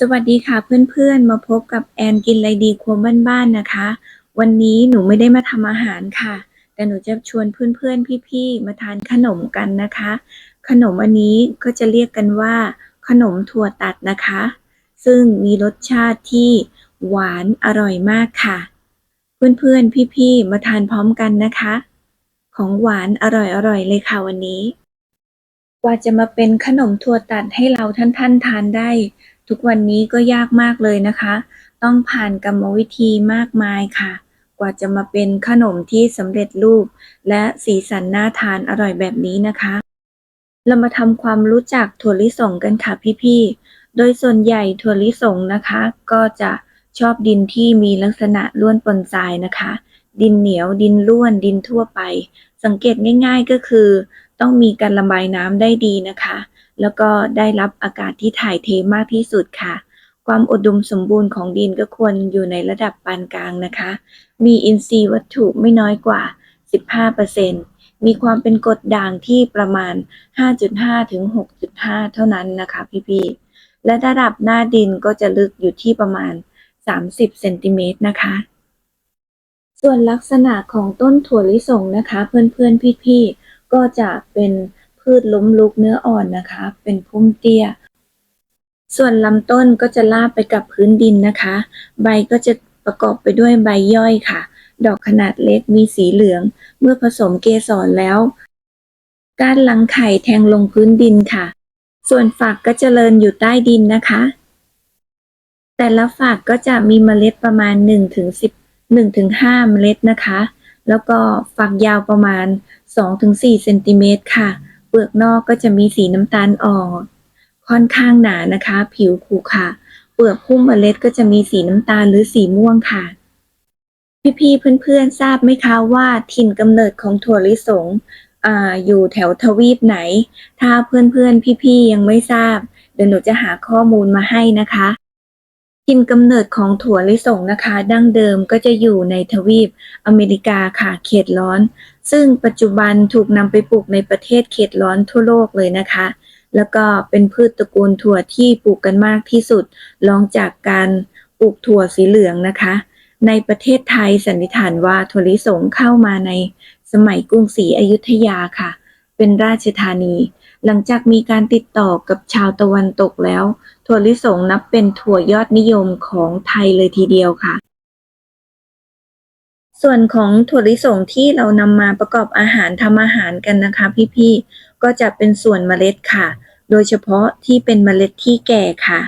สวัสดีค่ะเพื่อนๆ มาพบกับแอนกินอะไรดีครัวบ้านๆนะคะ วันนี้หนูไม่ได้มาทำอาหารค่ะ แต่หนูจะชวนเพื่อนๆ พี่ๆ มาทานขนมกันนะคะ ขนมอันนี้ก็จะเรียกกันว่า ขนมถั่วตัดนะคะ ซึ่งมีรสชาติที่หวานอร่อยมากค่ะ เพื่อนๆ พี่ๆ มาทานพร้อมกันนะคะ ของหวานอร่อยๆ เลยค่ะวันนี้ กว่าจะมาเป็นขนมถั่วตัดให้เราท่านๆทานได้ ทุกวันนี้ก็ยากมากเลยนะคะ ต้องผ่านกรรมวิธีมากมายค่ะ กว่าจะมาเป็นขนมที่สำเร็จรูป และสีสันน่าทานอร่อยแบบนี้นะคะ เรามาทำความรู้จักถั่วลิสงกันค่ะพี่ๆ โดยส่วนใหญ่ถั่วลิสงนะคะ ก็จะชอบดินที่มีลักษณะล้วนปนทรายนะคะ ดินเหนียวดินร่วนดินทั่วไป สังเกตง่าย ๆก็คือ ต้องมีการระบายน้ำได้ดีนะคะ แล้วก็ได้รับอากาศที่ถ่ายเทมากที่สุดค่ะ ความอุดมสมบูรณ์ของดินก็ควรอยู่ในระดับปานกลางนะคะ มีอินทรีย์วัตถุไม่น้อยกว่า 15%มีความเป็นกรดด่างที่ประมาณ 5.5 ถึง 6.5 เท่านั้นนะคะพี่ๆ และระดับหน้าดินก็จะลึกอยู่ที่ประมาณ 30 เซนติเมตรนะคะส่วนลักษณะของต้นถั่วลิสงนะคะ เพื่อนๆ พี่ๆ ก็จะเป็น พืชล้มลุกเนื้ออ่อนนะคะ เป็นพุ่มเตี้ย ส่วนลำต้นก็จะลาบไปกับพื้นดินนะคะ ใบก็จะประกอบไปด้วยใบย่อยค่ะ ดอกขนาดเล็กมีสีเหลือง เมื่อผสมเกสรแล้ว ก้านลังไข่แทงลงพื้นดินค่ะ ส่วนฝักก็เจริญอยู่ใต้ดินนะคะ แต่ละฝักก็จะมีเมล็ดประมาณ1ถึง10 1ถึง5เมล็ดนะคะ แล้วก็ฝักยาวประมาณ2ถึง4เซนติเมตรค่ะ ลือกนอกก็จะมีสีน้ำตาลอ่อนค่อนข้างหนานะคะ ผิวขรุขระเปลือกหุ้มเมล็ดก็จะมีสีน้ำตาลหรือสีม่วงค่ะ พี่ๆเพื่อนๆทราบไหมคะว่าถิ่นกำเนิดของถั่วลิสงอ่าอยู่แถวทวีปไหน ถ้าเพื่อนๆพี่ๆยังไม่ทราบ เดี๋ยวหนูจะหาข้อมูลมาให้นะคะ ถิ่นกำเนิดของถั่วลิสงนะคะ ดั้งเดิมก็จะอยู่ในทวีปอเมริกาค่ะเขตร้อน ซึ่งปัจจุบันถูกนำไปปลูกในประเทศเขตร้อนทั่วโลกเลยนะคะ แล้วก็เป็นพืชตระกูลถั่วที่ปลูกกันมากที่สุดรองจากการปลูกถั่วสีเหลืองนะคะ ในประเทศไทยสันนิษฐานว่าถั่วลิสงเข้ามาในสมัยกรุงศรีอยุธยาค่ะ เป็นราชธานี หลังจากมีการติดต่อกับชาวตะวันตกแล้ว ถั่วลิสงนับเป็นถั่วยอดนิยมของไทยเลยทีเดียวค่ะ ส่วนของถั่วลิสงที่เรานำมาประกอบอาหารทำอาหารกันนะคะพี่ๆ ก็จะเป็นส่วนเมล็ดค่ะ โดยเฉพาะที่เป็นเมล็ดที่แก่ค่ะ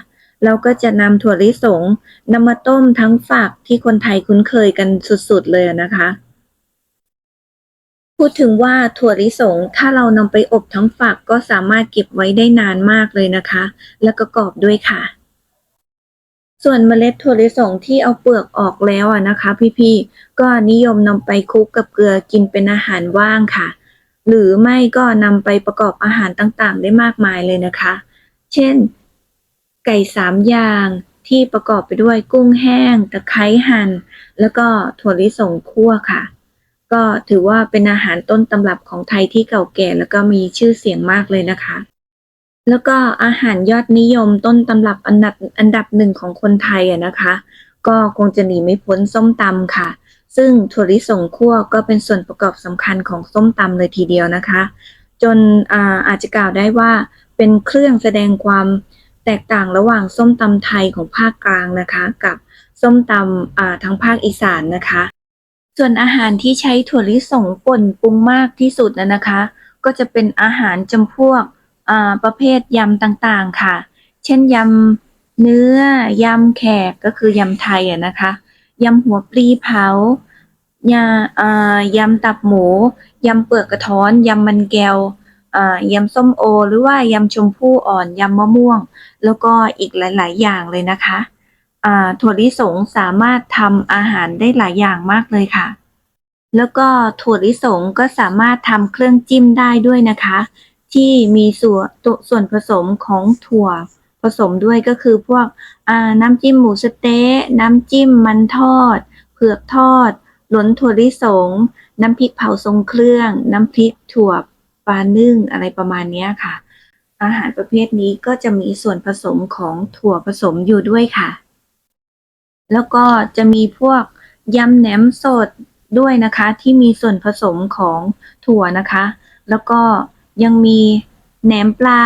เราก็จะนำถั่วลิสงนำมาต้มทั้งฝักที่คนไทยคุ้นเคยกันสุดๆเลยนะคะ พูดถึงว่าถั่วลิสงถ้าเรานำไปอบทั้งฝักก็สามารถเก็บไว้ได้นานมากเลยนะคะ แล้วก็กรอบด้วยค่ะ ส่วนเมล็ดถั่วลิสงที่เอาเปลือกออกแล้วอะนะคะ พี่ๆก็นิยมนำไปคลุกกับเกลือกินเป็นอาหารว่างค่ะ หรือไม่ก็นำไปประกอบอาหารต่างๆ ได้มากมายเลยนะคะ เช่น ไก่สามอย่างที่ประกอบไปด้วยกุ้งแห้ง ตะไคร้หั่นแล้วก็ถั่วลิสงคั่วค่ะ ก็ถือว่าเป็นอาหารต้นตำรับของไทยที่เก่าแก่แล้วก็มีชื่อเสียงมากเลยนะคะ แล้วก็อาหารยอดนิยมต้นตำรับอันดับอันดับหนึ่งของคนไทยอะนะคะ ก็คงจะหนีไม่พ้นส้มตำค่ะ ซึ่งถั่วลิสงคั่วก็เป็นส่วนประกอบสำคัญของส้มตำเลยทีเดียวนะคะ จนอาอาจจะกล่าวได้ว่าเป็นเครื่องแสดงความแตกต่างระหว่างส้มตำไทยของภาคกลางนะคะ กับส้มตำทางภาคอีสานนะคะ ส่วนอาหารที่ใช้ถั่วลิสงป่นปรุงมากที่สุดนะนะคะ ก็จะเป็นอาหารจำพวกประเภทยำต่างๆค่ะ เช่นยำเนื้อยำแขกก็คือยำไทยอะนะคะยำหัวปลีเผายาายำตับหมูยำเปลือกกระท้อนยำมันแก้วยำส้มโอ หรือว่ายำชมพู่อ่อนยำมะม่วง แล้วก็อีกหลาย ๆ อย่างเลยนะคะ ถั่วลิสงสามารถทำอาหารได้หลายอย่างมากเลยค่ะ แล้วก็ถั่วลิสงก็สามารถทำเครื่องจิ้มได้ด้วยนะคะ ที่มีส่วนส่วนผสมของถั่วผสมด้วยก็คือพวกน้ำจิ้มหมูสเต๊ะน้ำจิ้มมันทอด เผือกทอด หลนถั่วลิสง น้ำพริกเผาทรงเครื่อง น้ำพริกถั่วปลานึ่งอะไรประมาณนี้ค่ะ อาหารประเภทนี้ก็จะมีส่วนผสมของถั่วผสมอยู่ด้วยค่ะ แล้วก็จะมีพวกยำแหนมสดด้วยนะคะ ที่มีส่วนผสมของถั่วนะคะ แล้วก็ยังมีแหนมปลา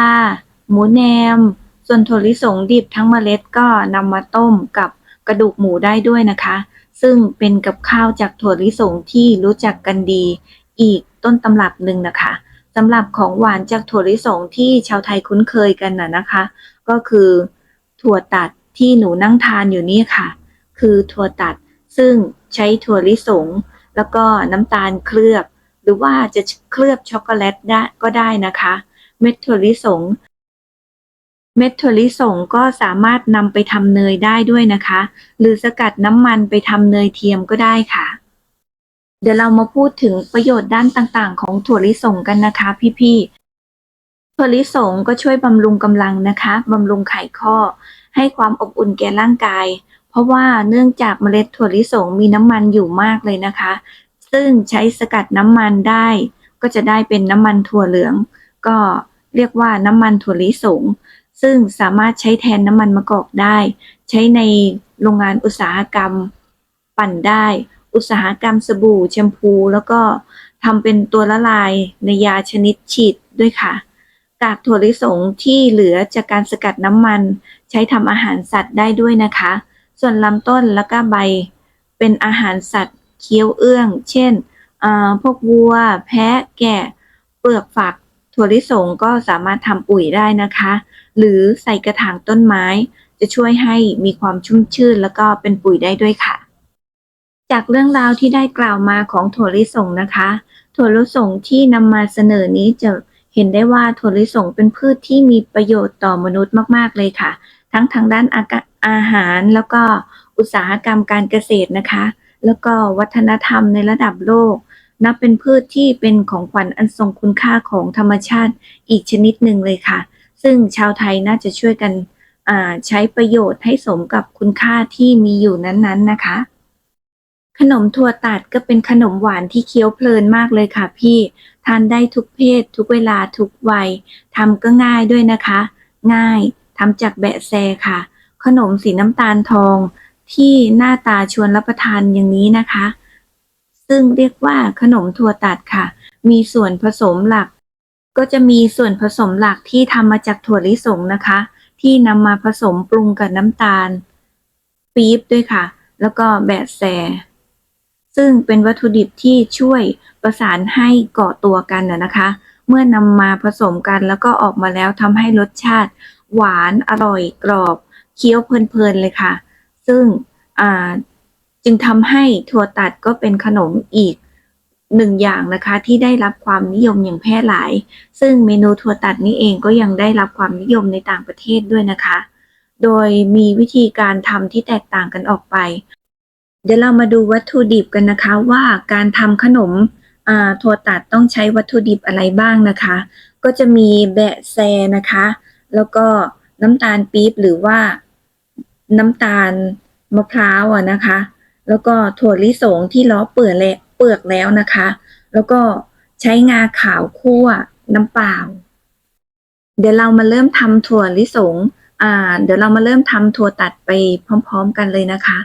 หมูแหนม ส่วนถั่วลิสงดิบทั้งเมล็ดก็นำมาต้มกับกระดูกหมูได้ด้วยนะคะ ซึ่งเป็นกับข้าวจากถั่วลิสงที่รู้จักกันดี อีกต้นตำรับหนึ่งนะคะสำหรับของหวานจากถั่วลิสงที่ชาวไทยคุ้นเคยกันน่ะนะคะ ก็คือถั่วตัดที่หนูนั่งทานอยู่นี่ค่ะ คือถั่วตัด ซึ่งใช้ถั่วลิสง แล้วก็น้ำตาลเคลือบ หรือว่าจะเคลือบช็อกโกแลตได้ก็ได้นะคะ เม็ดถั่วลิสง เม็ดถั่วลิสงก็สามารถนำไปทำเนยได้ด้วยนะคะ หรือสกัดน้ำมันไปทำเนยเทียมก็ได้ค่ะ เดี๋ยวเรามาพูดถึงประโยชน์ด้านต่างๆ ของถั่วลิสงกันนะคะ พี่ๆถั่วลิสงก็ช่วยบำรุงกำลังนะคะ บำรุงไขข้อ ให้ความอบอุ่นแก่ร่างกาย เพราะว่าเนื่องจากเมล็ดถั่วลิสงมีน้ำมันอยู่มากเลยนะคะ ซึ่งใช้สกัดน้ำมันได้ ก็จะได้เป็นน้ำมันถั่วเหลือง ก็เรียกว่าน้ำมันถั่วลิสง ซึ่งสามารถใช้แทนน้ำมันมะกอกได้ ใช้ในโรงงานอุตสาหกรรมปั่นได้ อุตสาหกรรมสบู่แชมพู แล้วก็ทำเป็นตัวละลายในยาชนิดฉีดด้วยค่ะกากถั่วลิสงที่เหลือจากการสกัดน้ำมัน ใช้ทำอาหารสัตว์ได้ด้วยนะคะ ส่วนลำต้นแล้วก็ใบเป็นอาหารสัตว์เคี้ยวเอื้อง เช่นพวกวัว แพะ แกะ เปลือกฝัก ถั่วลิสงก็สามารถทำปุ๋ยได้นะคะ หรือใส่กระถางต้นไม้ จะช่วยให้มีความชุ่มชื่น แล้วก็เป็นปุ๋ยได้ด้วยค่ะ จากเรื่องราวที่ได้กล่าวมาของถั่วลิสงนะคะ ถั่วลิสงที่นำมาเสนอนี้จะเห็นได้ว่าถั่วลิสงเป็นพืชที่มีประโยชน์ต่อมนุษย์มาก ๆ เลยค่ะ ทั้งทางด้านอากา อาหารแล้วก็อุตสาหกรรมการเกษตรนะคะ แล้วก็วัฒนธรรมในระดับโลก นับเป็นพืชที่เป็นของขวัญอันทรงคุณค่าของธรรมชาติอีกชนิดหนึ่งเลยค่ะ ซึ่งชาวไทยน่าจะช่วยกันใช้ประโยชน์ให้สมกับคุณค่าที่มีอยู่นั้นๆนะคะ ขนมถั่วตัดก็เป็นขนมหวานที่เคี้ยวเพลินมากเลยค่ะพี่ ทานได้ทุกเพศ ทุกเวลาทุกวัยทำก็ง่ายด้วยนะคะ ง่ายทำจากแบะแซค่ะ ขนมสีน้ำตาลทองที่หน้าตาชวนรับประทานอย่างนี้นะคะ ซึ่งเรียกว่าขนมถั่วตัดค่ะ มีส่วนผสมหลัก ก็จะมีส่วนผสมหลักที่ทำมาจากถั่วลิสงนะคะ ที่นำมาผสมปรุงกับน้ำตาล ปี๊บด้วยค่ะ แล้วก็แบะแซซึ่งเป็นวัตถุดิบที่ช่วยประสานให้เกาะตัวกันนะคะ เมื่อนำมาผสมกันแล้วก็ออกมาแล้วทำให้รสชาติ หวานอร่อยกรอบ คี้ยวเพลินๆเลยค่ะ ซึ่งจึงทำให้ถั่วตัดก็เป็นขนมอีกหนึ่งอย่างนะคะที่ได้รับความนิยมอย่างแพร่หลาย ซึ่งเมนูถั่วตัดนี้เองก็ยังได้รับความนิยมในต่างประเทศด้วยนะคะ โดยมีวิธีการทำที่แตกต่างกันออกไป เดี๋ยวเรามาดูวัตถุดิบกันนะคะว่าการทำขนมถั่วตัดต้องใช้วัตถุดิบอะไรบ้างนะคะ ก็จะมีแบะแซนะคะ แล้วก็น้ำตาลปี๊บหรือว่า น้ำตาลมะพร้าวอะนะคะ แล้วก็ถั่วลิสงที่ล้อเปลือกแล้วเปลือกแล้วนะคะ แล้วก็ใช้งาขาวคั่วน้ำเปล่า เดี๋ยวเรามาเริ่มทำถั่วลิสงอ่าเดี๋ยวเรามาเริ่มทำถั่วตัดไปพร้อม ๆ กันเลยนะคะ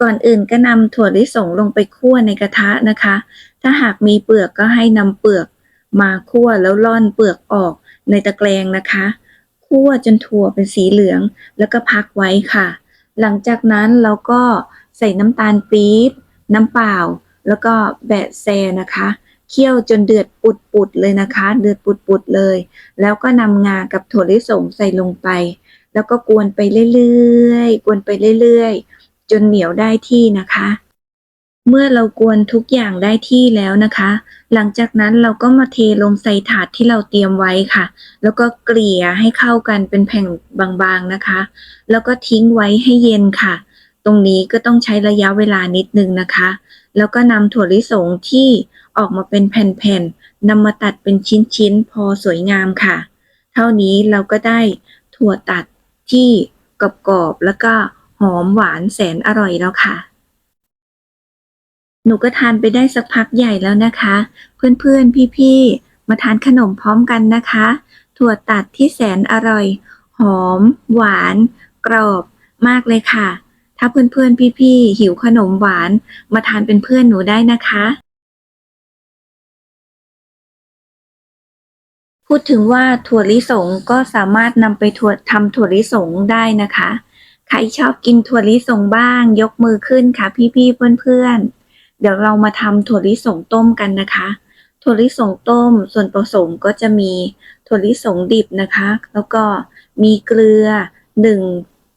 ก่อนอื่นก็นำถั่วลิสงลงไปคั่วในกระทะนะคะ ถ้าหากมีเปลือกก็ให้นำเปลือกมาคั่วแล้วร่อนเปลือกออกในตะแกรงนะคะ คั่วจนถั่วเป็นสีเหลือง แล้วก็พักไว้ค่ะ หลังจากนั้นเราก็ใส่น้ำตาลปี๊บ น้ำเปล่า แล้วก็แบะแซนะคะ เคี่ยวจนเดือดปุดๆเลยนะคะ เดือดปุดๆเลย แล้วก็นำงากับถั่วลิสงใส่ลงไป แล้วก็กวนไปเรื่อยๆ กวนไปเรื่อยๆ จนเหนียวได้ที่นะคะ เมื่อเรากวนทุกอย่างได้ที่แล้วนะคะ หลังจากนั้นเราก็มาเทลงใส่ถาดที่เราเตรียมไว้ค่ะ แล้วก็เกลี่ยให้เข้ากันเป็นแผ่นบางๆนะคะ แล้วก็ทิ้งไว้ให้เย็นค่ะ ตรงนี้ก็ต้องใช้ระยะเวลานิดนึงนะคะ แล้วก็นำถั่วลิสงที่ออกมาเป็นแผ่นๆนำมาตัดเป็นชิ้นๆ พอสวยงามค่ะ เท่านี้เราก็ได้ถั่วตัดที่กรอบๆแล้วก็หอมหวานแสนอร่อยแล้วค่ะ หนูก็ทานไปได้สักพักใหญ่แล้วนะคะ เพื่อนๆ พี่ๆ มาทานขนมพร้อมกันนะคะ ถั่วตัดที่แสนอร่อย หอม หวาน กรอบ มากเลยค่ะ ถ้าเพื่อนๆ พี่ๆ หิวขนมหวาน มาทานเป็นเพื่อนหนูได้นะคะ พูดถึงว่าถั่วลิสงก็สามารถนำไปถั่วทำถั่วลิสงได้นะคะ ใครชอบกินถั่วลิสงบ้าง ยกมือขึ้นค่ะพี่ๆ เพื่อนๆ เดี๋ยวเรามาทำถั่วลิสงต้มกันนะคะ ถั่วลิสงต้มส่วนผสมก็จะมีถั่วลิสงดิบนะคะ แล้วก็มีเกลือหนึ่ง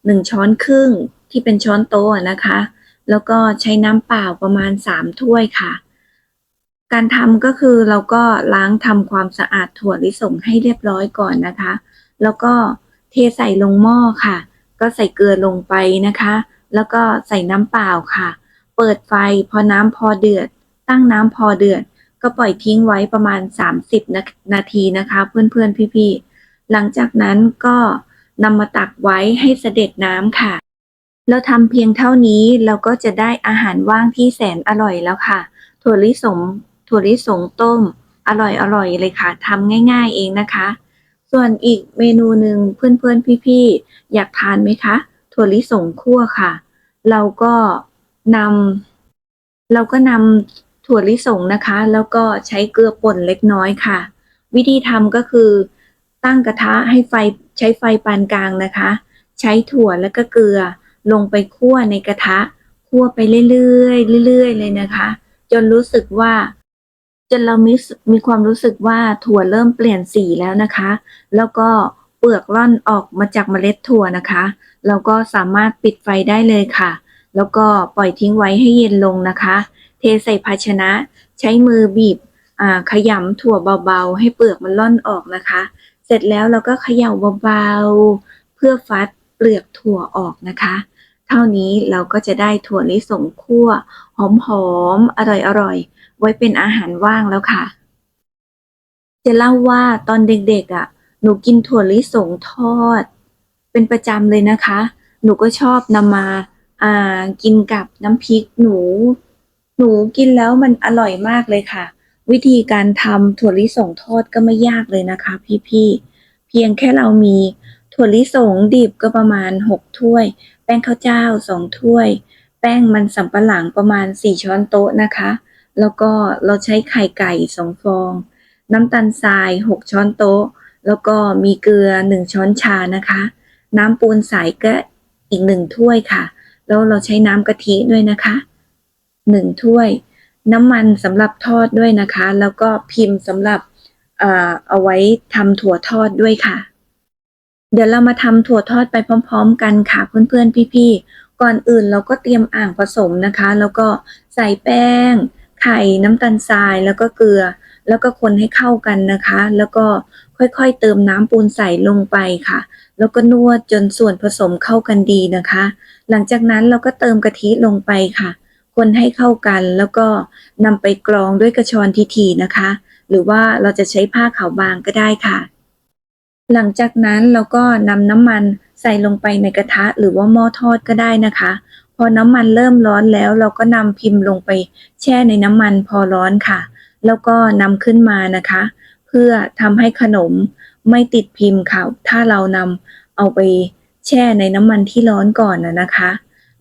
หนึ่งช้อนครึ่งที่เป็นช้อนโต๊ะนะคะ แล้วก็ใช้น้ำเปล่าประมาณสามถ้วยค่ะ การทำก็คือเราก็ล้างทำความสะอาดถั่วลิสงให้เรียบร้อยก่อนนะคะ แล้วก็เทใส่ลงหม้อค่ะ ก็ใส่เกลือลงไปนะคะ แล้วก็ใส่น้ำเปล่าค่ะ เปิดไฟพอน้ำพอเดือด ตั้งน้ำพอเดือด ก็ปล่อยทิ้งไว้ประมาณ 30 นานาทีนะคะ เพื่อนๆ พี่ๆ หลังจากนั้นก็นำมาตักไว้ให้เสด็จน้ำค่ะ เราทำเพียงเท่านี้เราก็จะได้อาหารว่างที่แสนอร่อยแล้วค่ะ ถั่วลิสงถั่วลิสงต้ม อร่อยอร่อยเลยค่ะทำง่าย ๆ เองนะคะ ส่วนอีกเมนูหนึ่งเพื่อนๆ พี่ๆ อยากทานไหมคะ ถั่วลิสงคั่วค่ะ เราก็ นำเราก็นำถั่วลิสงนะคะ แล้วก็ใช้เกลือป่นเล็กน้อยค่ะ วิธีทำก็คือตั้งกระทะให้ไฟใช้ไฟปานกลางนะคะ ใช้ถั่วแล้วก็เกลือลงไปคั่วในกระทะคั่วไปเรื่อยๆเรื่อยๆ เลยนะคะ จนรู้สึกว่า จนเรามีมีความรู้สึกว่าถั่วเริ่มเปลี่ยนสีแล้วนะคะ แล้วก็เปลือกร่อนออกมาจากเมล็ดถั่วนะคะ เราก็สามารถปิดไฟได้เลยค่ะ แล้วก็ปล่อยทิ้งไว้ให้เย็นลงนะคะ เทใส่ภาชนะ ใช้มือบีบขยำถั่วเบาๆ ให้เปลือกมันล่อนออกนะคะ เสร็จแล้วเราก็เขย่าเบาๆ เพื่อฟัดเปลือกถั่วออกนะคะ เท่านี้เราก็จะได้ถั่วลิสงคั่วหอมๆ อร่อยๆ ไว้เป็นอาหารว่างแล้วค่ะ จะเล่าว่าตอนเด็กๆอะ หนูกินถั่วลิสงทอด เป็นประจำเลยนะคะ หนูก็ชอบนำมา อ่ากินกับน้ำพริกหนู หนูกินแล้วมันอร่อยมากเลยค่ะ วิธีการทำถั่วลิสงทอดก็ไม่ยากเลยนะคะ พี่ๆเพียงแค่เรามีถั่วลิสงดิบก็ประมาณ 6 ถ้วย แป้งข้าวเจ้า 2 ถ้วย แป้งมันสำปะหลังประมาณ 4 ช้อนโต๊ะนะคะ แล้วก็เราใช้ไข่ไก่ 2 ฟอง น้ำตาลทราย 6 ช้อนโต๊ะ แล้วก็มีเกลือ 1 ช้อนชานะคะ น้ำปูนใสก็อีก 1 ถ้วยค่ะ แล้วเราใช้น้ำกะทิด้วยนะคะ1ถ้วย น้ำมันสำหรับทอดด้วยนะคะ แล้วก็พิมพ์สำหรับเอ่อเอาไว้ทำถั่วทอดด้วยค่ะ เดี๋ยวเรามาทำถั่วทอดไปพร้อม ๆ กันค่ะเพื่อนๆพี่ๆก่อนอื่นเราก็เตรียมอ่างผสมนะคะ แล้วก็ใส่แป้ง ไข่น้ำตาลทรายแล้วก็เกลือ แล้วก็คนให้เข้ากันนะคะ แล้วก็ค่อยๆ เติมน้ำปูนใสลงไปค่ะ แล้วก็นวดจนส่วนผสมเข้ากันดีนะคะ หลังจากนั้นเราก็เติมกะทิลงไปค่ะ คนให้เข้ากันแล้วก็นำไปกรองด้วยกระชอนทีๆนะคะ หรือว่าเราจะใช้ผ้าขาวบางก็ได้ค่ะ หลังจากนั้นเราก็นำน้ำมันใส่ลงไปในกระทะหรือว่าหม้อทอดก็ได้นะคะพอน้ำมันเริ่มร้อนแล้วเราก็นำพิมพ์ลงไปแช่ในน้ำมันพอร้อนค่ะ แล้วก็นำขึ้นมานะคะ เพื่อทำให้ขนมไม่ติดพิมพ์ค่ะ ถ้าเรานำเอาไปแช่ในน้ำมันที่ร้อนก่อนนะคะ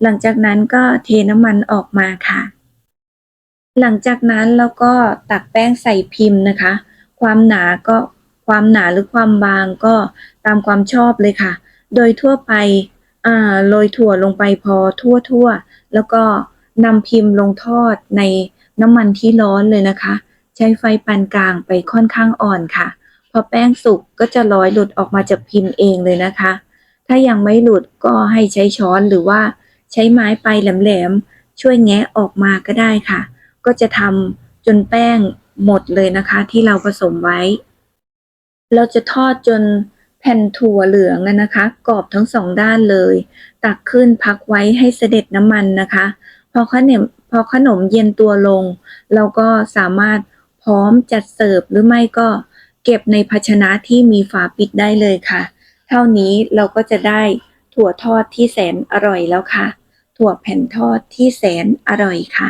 หลังจากนั้นก็เทน้ำมันออกมาค่ะ หลังจากนั้นเราก็ตักแป้งใส่พิมพ์นะคะ ความหนาก็ความหนาหรือความบางก็ตามความชอบเลยค่ะ โดยทั่วไปโรยถั่วลงไปพอทั่วทั่วๆแล้วก็นำพิมพ์ลงทอดในน้ำมันที่ร้อนเลยนะคะ ใช้ไฟปานกลางไปค่อนข้างอ่อนค่ะ พอแป้งสุกก็จะลอยหลุดออกมาจากพิมพ์เองเลยนะคะ ถ้ายังไม่หลุดก็ให้ใช้ช้อนหรือว่าใช้ไม้ไปแหลมๆช่วยแงะออกมาก็ได้ค่ะ ก็จะทำจนแป้งหมดเลยนะคะที่เราผสมไว้ เราจะทอดจนแผ่นถั่วเหลืองนะนะคะ กรอบทั้งสองด้านเลย ตักขึ้นพักไว้ให้เสด็จน้ำมันนะคะ พอขนมพอขนมเย็นตัวลง เราก็สามารถ พร้อมจัดเสิร์ฟหรือไม่ก็เก็บในภาชนะที่มีฝาปิดได้เลยค่ะ เท่านี้เราก็จะได้ถั่วทอดที่แสนอร่อยแล้วค่ะ ถั่วแผ่นทอดที่แสนอร่อยค่ะ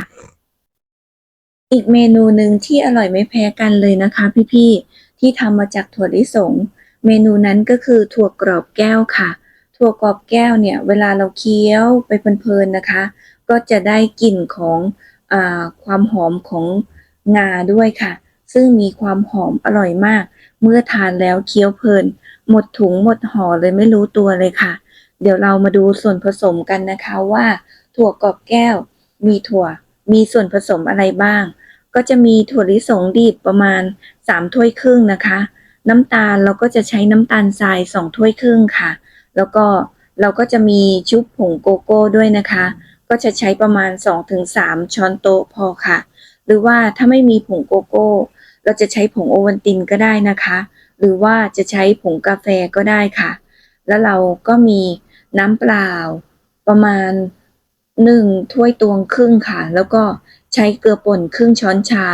อีกเมนูหนึ่งที่อร่อยไม่แพ้กันเลยนะคะ พี่ๆที่ทำมาจากถั่วลิสง เมนูนั้นก็คือถั่วกรอบแก้วค่ะ ถั่วกรอบแก้วเนี่ย เวลาเราเคี้ยวไปเพลินๆนะคะ ก็จะได้กลิ่นของอความหอมของ งาด้วยค่ะ ซึ่งมีความหอมอร่อยมาก เมื่อทานแล้วเคี้ยวเพลิน หมดถุงหมดห่อเลยไม่รู้ตัวเลยค่ะ เดี๋ยวเรามาดูส่วนผสมกันนะคะว่า ถั่วกรอบแก้ว มีถั่ว มีส่วนผสมอะไรบ้าง ก็จะมีถั่วลิสงดิบประมาณ 3 ถ้วยครึ่งนะคะ น้ำตาลเราก็จะใช้น้ำตาลทราย 2 ถ้วยครึ่งค่ะ แล้วก็เราก็จะมีชุบผงโกโก้ด้วยนะคะ ก็จะใช้ประมาณ 2-3 ช้อนโต๊ะพอค่ะ หรือว่าถ้าไม่มีผงโกโก้ เราจะใช้ผงโอวัลตินก็ได้นะคะ หรือว่าจะใช้ผงกาแฟก็ได้ค่ะ แล้วเราก็มีน้ำเปล่าประมาณ1ถ้วยตวงครึ่งค่ะ แล้วก็ใช้เกลือป่นครึ่งช้อนชา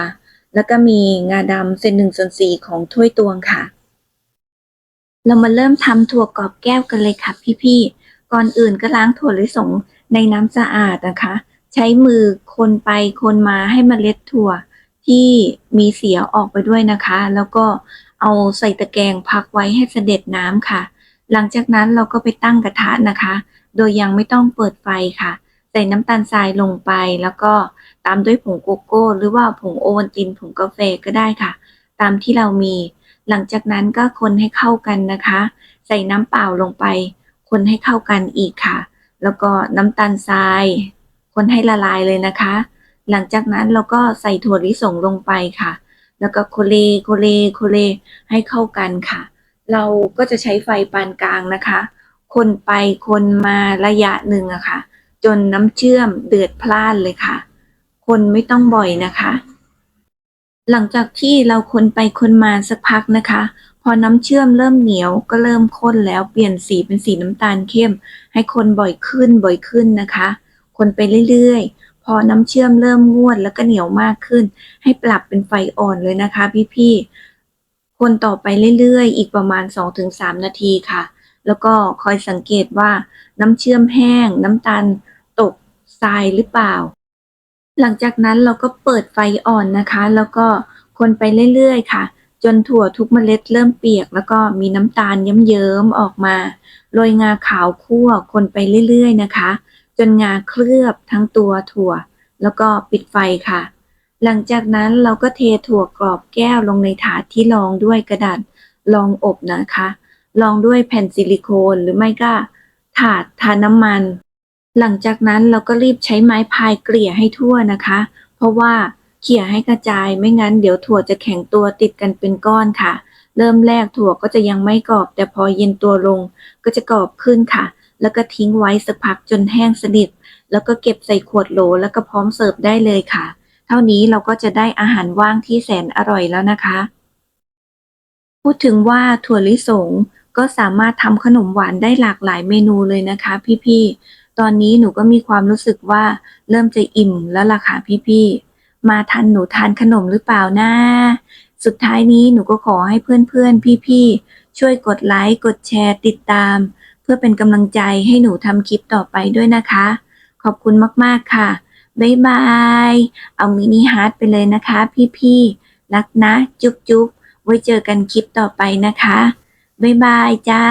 แล้วก็มีงาดำเศษหนึ่งส่วนสี่ของถ้วยตวงค่ะ เรามาเริ่มทำถั่วกรอบแก้วกันเลยค่ะพี่ๆก่อนอื่นก็ล้างถั่วลิสงในน้ำสะอาดนะคะ ใช้มือคนไปคนมาให้เมล็ดถั่วที่มีเสียออกไปด้วยนะคะ แล้วก็เอาใส่ตะแกรงพักไว้ให้เสด็จน้ำค่ะ หลังจากนั้นเราก็ไปตั้งกระทะนะคะ โดยยังไม่ต้องเปิดไฟค่ะ ใส่น้ำตาลทรายลงไป แล้วก็ตามด้วยผงโกโก้ หรือว่าผงโอวัลตินผงกาแฟก็ได้ค่ะ ตามที่เรามี หลังจากนั้นก็คนให้เข้ากันนะคะ ใส่น้ำเปล่าลงไป คนให้เข้ากันอีกค่ะ แล้วก็น้ำตาลทราย คนให้ละลายเลยนะคะ หลังจากนั้นเราก็ใส่ถั่วลิสงลงไปค่ะ แล้วก็โคเลโคเลโคเลให้เข้ากันค่ะ เราก็จะใช้ไฟปานกลางนะคะ คนไปคนมาระยะหนึ่งอะค่ะ จนน้ำเชื่อมเดือดพล่านเลยค่ะ คนไม่ต้องบ่อยนะคะ หลังจากที่เราคนไปคนมาสักพักนะคะพอน้ำเชื่อมเริ่มเหนียวก็เริ่มข้นแล้วเปลี่ยนสีเป็นสีน้ำตาลเข้ม ให้คนบ่อยขึ้นบ่อยขึ้นนะคะ คนไปเรื่อยๆ พอน้ำเชื่อมเริ่มงวดแล้วก็เหนียวมากขึ้น ให้ปรับเป็นไฟอ่อนเลยนะคะ พี่ๆ คนต่อไปเรื่อยๆ อีกประมาณ 2-3 นาทีค่ะ แล้วก็คอยสังเกตว่าน้ำเชื่อมแห้ง น้ำตาลตกทรายหรือเปล่า หลังจากนั้นเราก็เปิดไฟอ่อนนะคะ แล้วก็คนไปเรื่อยๆ ค่ะ จนถั่วทุกเมล็ดเริ่มเปียก แล้วก็มีน้ำตาลเยิ้มๆออกมาโรยงาขาวคั่วคนไปเรื่อยๆนะคะ จนงาเคลือบทั้งตัวถั่ว แล้วก็ปิดไฟค่ะ หลังจากนั้นเราก็เทถั่วกรอบแก้วลงในถาดที่รองด้วยกระดาษรองอบนะคะรองด้วยแผ่นซิลิโคนหรือไม่ก็ถาดทาน้ำมัน หลังจากนั้นเราก็รีบใช้ไม้พายเกลี่ยให้ทั่วนะคะ เพราะว่าเขี่ยให้กระจายไม่งั้นเดี๋ยวถั่วจะแข็งตัวติดกันเป็นก้อนค่ะ เริ่มแรกถั่วก็จะยังไม่กรอบ แต่พอเย็นตัวลงก็จะกรอบขึ้นค่ะ แล้วก็ทิ้งไว้สักพักจนแห้งสนิท แล้วก็เก็บใส่ขวดโหลแล้วก็พร้อมเสิร์ฟได้เลยค่ะ เท่านี้เราก็จะได้อาหารว่างที่แสนอร่อยแล้วนะคะ พูดถึงว่าถั่วลิสงก็สามารถทำขนมหวานได้หลากหลายเมนูเลยนะคะ พี่ๆ ตอนนี้หนูก็มีความรู้สึกว่าเริ่มจะอิ่มแล้วล่ะค่ะพี่ๆ มาทันหนูทานขนมหรือเปล่านะสุดท้ายนี้หนูก็ขอให้เพื่อนๆ พี่ๆ ช่วยกดไลค์ กดแชร์ ติดตาม พื่อเป็นกำลังใจให้หนูทำคลิปต่อไปด้วยนะคะ ขอบคุณมากๆค่ะ บ๊ายบาย เอามินิฮาร์ดไปเลยนะคะ พี่ๆ รักนะ จุ๊บๆ ไว้เจอกันคลิปต่อไปนะคะ บ๊ายบายจ้า